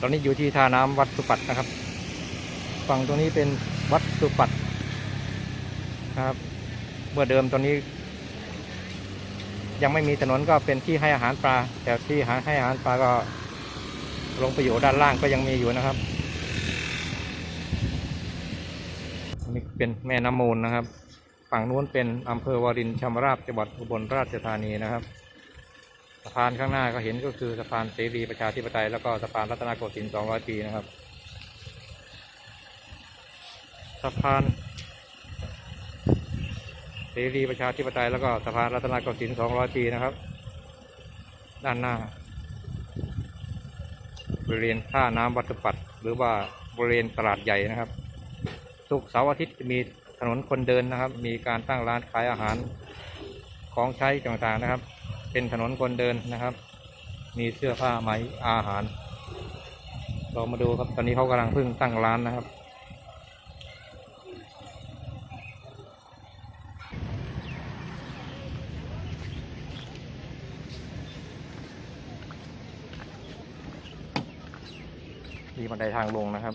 ตอนนี้อยู่ที่ท่าน้ำวัดสุปัตนะครับ ฝั่งตรงนี้เป็นวัดสุปัตนะครับ เมื่อเดิมตอนนี้ ยังไม่มีถนนก็เป็นที่ให้อาหารปลา แต่ที่หาให้อาหารปลาก็ลงไปอยู่ด้านล่างก็ยังมีอยู่นะครับนี่เป็นแม่น้ำมูลนะครับ ฝั่งนู้นเป็นอำเภอวารินชำราบจังหวัดอุบลราชธานีนะครับะพานข้างหน้าก็เห็นก็คือสะพานเสรีประชาธิปไตยแล้วก็สะพานรัตนโกสินทร์200 ปีนะครับ สะพานเสรีประชาธิปไตยแล้วก็สะพานรัตนโกสินทร์200 ปีนะครับ ด้านหน้า บริเวณท่าน้ำวัดสปัดหรือว่าบริเวณตลาดใหญ่นะครับทุกร์เสาร์อาทิตย์จะมีถนนคนเดินนะครับ มีการตั้งร้านขายอาหารของใช้ต่างๆนะครับ เป็นถนนคนเดินนะครับ มีเสื้อผ้าไหมอาหาร เรามาดูครับตอนนี้เขากำลังเพิ่งตั้งร้านนะครับ มีบันไดทางลงนะครับ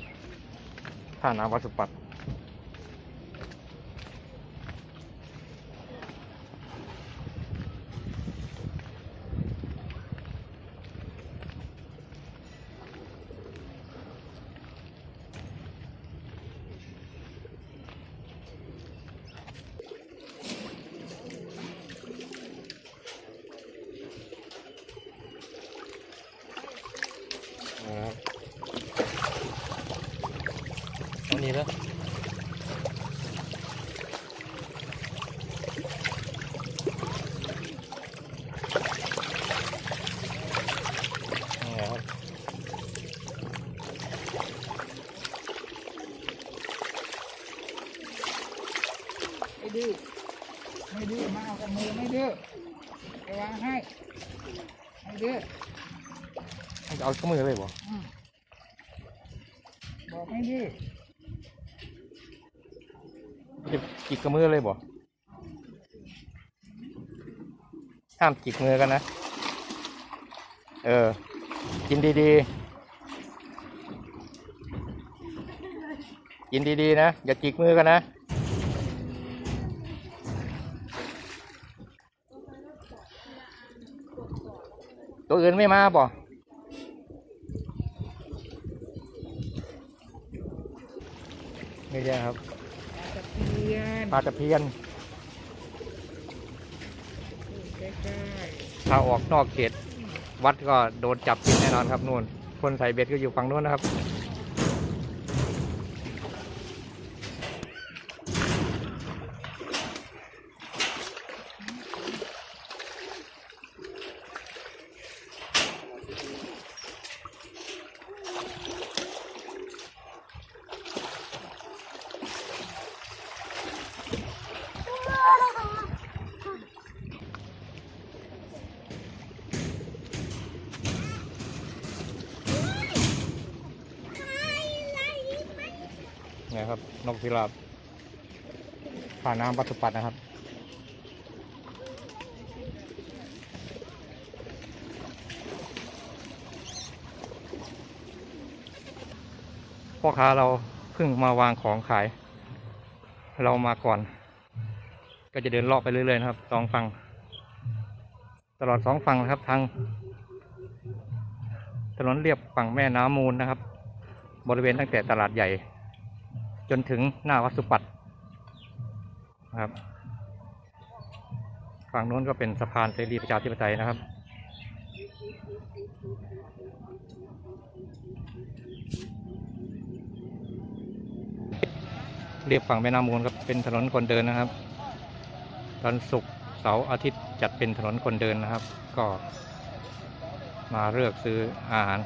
ท่าน้ำวัดสุปัต เอานี้แล้วนี่ครับไม่ดื้อไม่ดื้อมาเอากับมือไม่ดื้อไปวางให้ไม่ดื้อเอาข้อมือเลยบ่อืมบอก ไม่ดื้อจะจิกกับมือเลยบ่ห้ามจิกมือกันนะ เออ กินดีๆ กินดีๆนะ อย่าจิกมือกันนะ ตัวอื่นไม่มาบ่ นี่ใช่ครับตะเพียนปลาตะเพียนใกล้ถ้าออกนอกเขต วัดก็โดนจับกินแน่นอนครับนู่น คนใส่เบ็ดก็อยู่ฝั่งนู้นนะครับ เนี่ยครับ นกพิราบผ่านน้ำปัจจุบันนะครับ พ่อค้าเราเพิ่งมาวางของขาย เรามาก่อน ก็จะเดินเลาะไปเรื่อยๆนะครับสองฝั่งตลอดสองฝั่งนะครับทางถนนเรียบฝั่งแม่น้ำมูลนะครับ บริเวณตั้งแต่ตลาดใหญ่ จนถึงหน้าวัดสุปัตนะครับฝั่งนู้นก็เป็นสะพานเสรีประชาธิปไตยนะครับ เรียบฝั่งแม่น้ำมูลครับเป็นถนนคนเดินนะครับวันศุกร์เสาร์อาทิตย์จัดเป็นถนนคนเดินนะครับ ก็มาเลือกซื้ออาหาร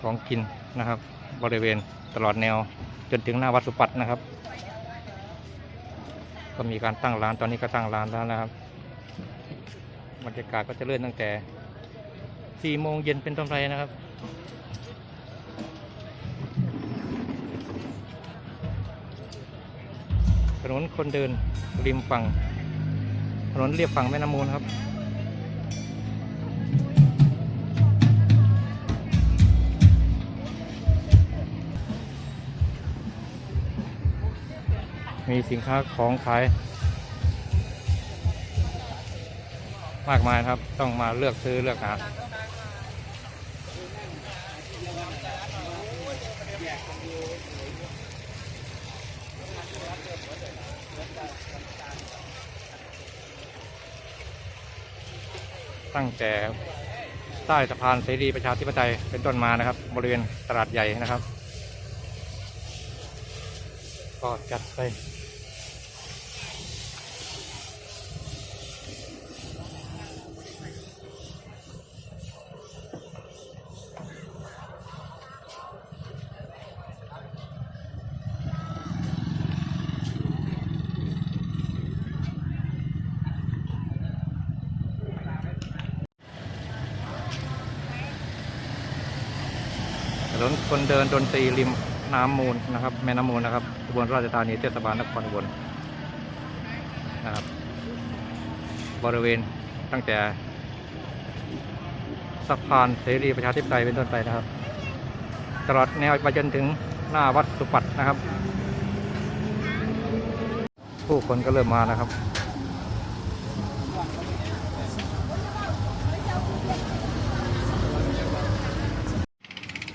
ของกินนะครับ บริเวณตลอดแนวจนถึงหน้าวัดสุปัตนะครับ ก็มีการตั้งร้านตอนนี้ก็ตั้งร้านแล้วนะครับบรรยากาศก็จะเลื่อนตั้งแต่4โมงเย็นเป็นต้นไปนะครับถนนคนเดินริมฝั่งถนนเรียบฝั่งแม่น้ำมูลครับ มีสินค้าของขายมากมายครับ ต้องมาเลือกซื้อเลือกหาตั้งแต่ใต้สะพานเสรีประชาธิปไตยเป็นต้นมานะครับ บริเวณตลาดใหญ่นะครับ ก็จัดไปถนนคนเดินดนตรีริมน้ำมูลนะครับ แม่น้ำมูลนะครับ อุบลราชธานีเทศบาลนครอุบลนะครับบริเวณตั้งแต่สะพานเสรีประชาธิปไตยเป็นต้นไปนะครับ ตลอดแนวไปจนถึงหน้าวัดสุปัตนะครับ ผู้คนก็เริ่มมานะครับ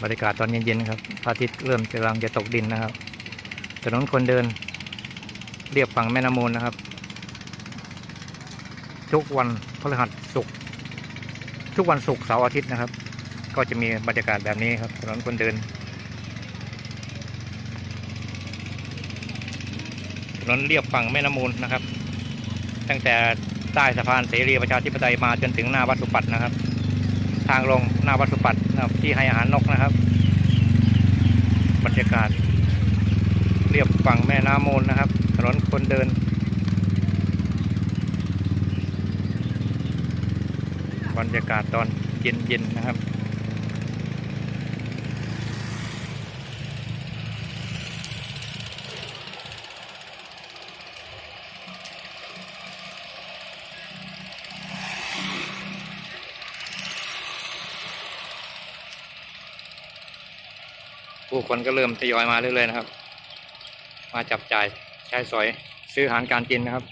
บรรยากาศตอนเย็นๆครับพระอาทิตย์เริ่มกำลังจะตกดินนะครับ ถนนคนเดิน เรียบฝั่งแม่น้ำมูลนะครับ ทุกวันพฤหัสศุกร์ทุกวันศุกร์เสาร์อาทิตย์นะครับ ก็จะมีบรรยากาศแบบนี้ครับ ถนนคนเดินถนนเรียบฝั่งแม่น้ำมูลนะครับ ตั้งแต่ใต้สะพานเสรีประชาธิปไตยมาจนถึงหน้าวัดสุปัตนะครับ ทางลงหน้าวัดสุปัตนะครับที่ให้อาหารนกนะครับ บรรยากาศ เรียบฝั่งแม่น้ำมูลนะครับ ถนนคนเดิน บรรยากาศตอนเย็นๆนะครับผู้คนก็เริ่มทยอยมาเรื่อยๆนะครับ มาจับจ่ายใช้สอยซื้ออาหารการกินนะครับ